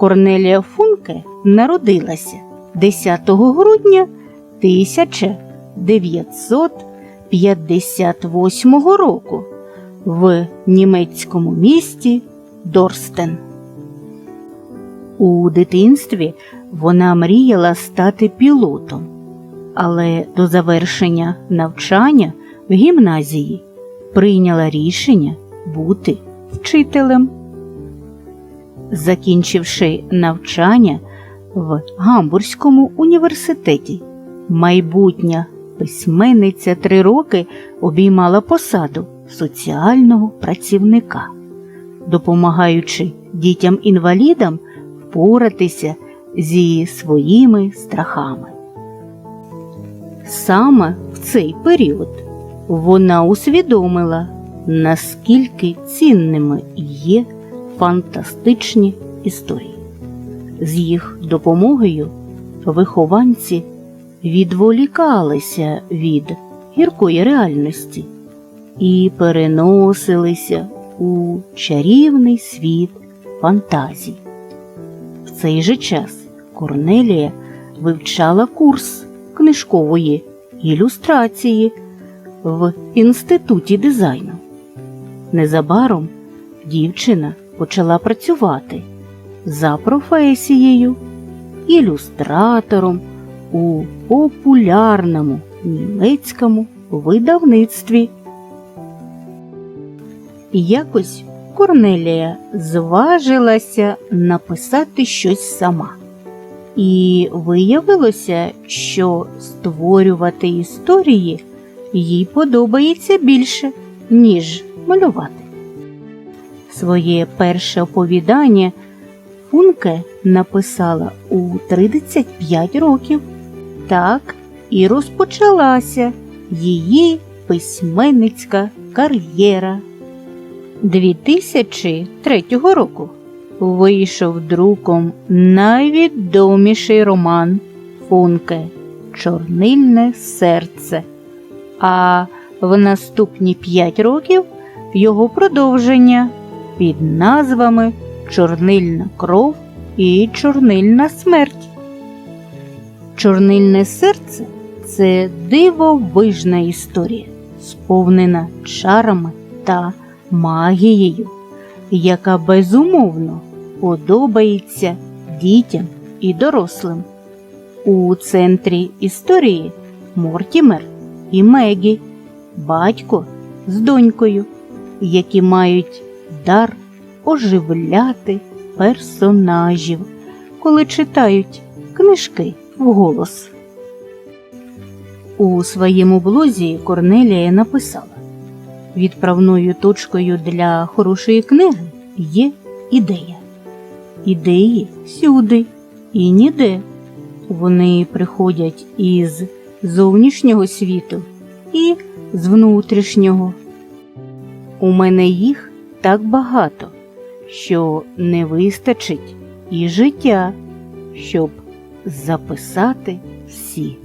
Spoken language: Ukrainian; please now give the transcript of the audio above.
Корнелія Функе народилася 10 грудня 1958 року в німецькому місті Дорстен. У дитинстві вона мріяла стати пілотом, але до завершення навчання в гімназії прийняла рішення бути вчителем. Закінчивши навчання в Гамбурзькому університеті, майбутня письменниця три роки обіймала посаду соціального працівника, допомагаючи дітям-інвалідам впоратися зі своїми страхами. Саме в цей період вона усвідомила, наскільки цінними є фантастичні історії. З їх допомогою вихованці відволікалися від гіркої реальності і переносилися у чарівний світ фантазій. В цей же час Корнелія вивчала курс книжкової ілюстрації в інституті дизайну. Незабаром дівчина почала працювати за професією ілюстратором у популярному німецькому видавництві. Якось Корнелія зважилася написати щось сама. І виявилося, що створювати історії їй подобається більше, ніж малювати. Своє перше оповідання Функе написала у 35 років. Так і розпочалася її письменницька кар'єра. 2003 року вийшов друком найвідоміший роман Функе Чорнильне серце. А в наступні 5 років його продовження під назвами Чорнильна кров і Чорнильна смерть. Чорнильне серце це дивовижна історія, сповнена чарами та магією, яка безумовно подобається дітям і дорослим. У центрі історії Мортімер і Мегі, батько з донькою, які мають дар оживляти персонажів, коли читають книжки вголос. У своєму блозі Корнелія написала Відправною точкою для хорошої книги є ідея. Ідеї всюди і ніде. Вони приходять із зовнішнього світу і з внутрішнього. У мене їх так багато, що не вистачить і життя, щоб записати всі.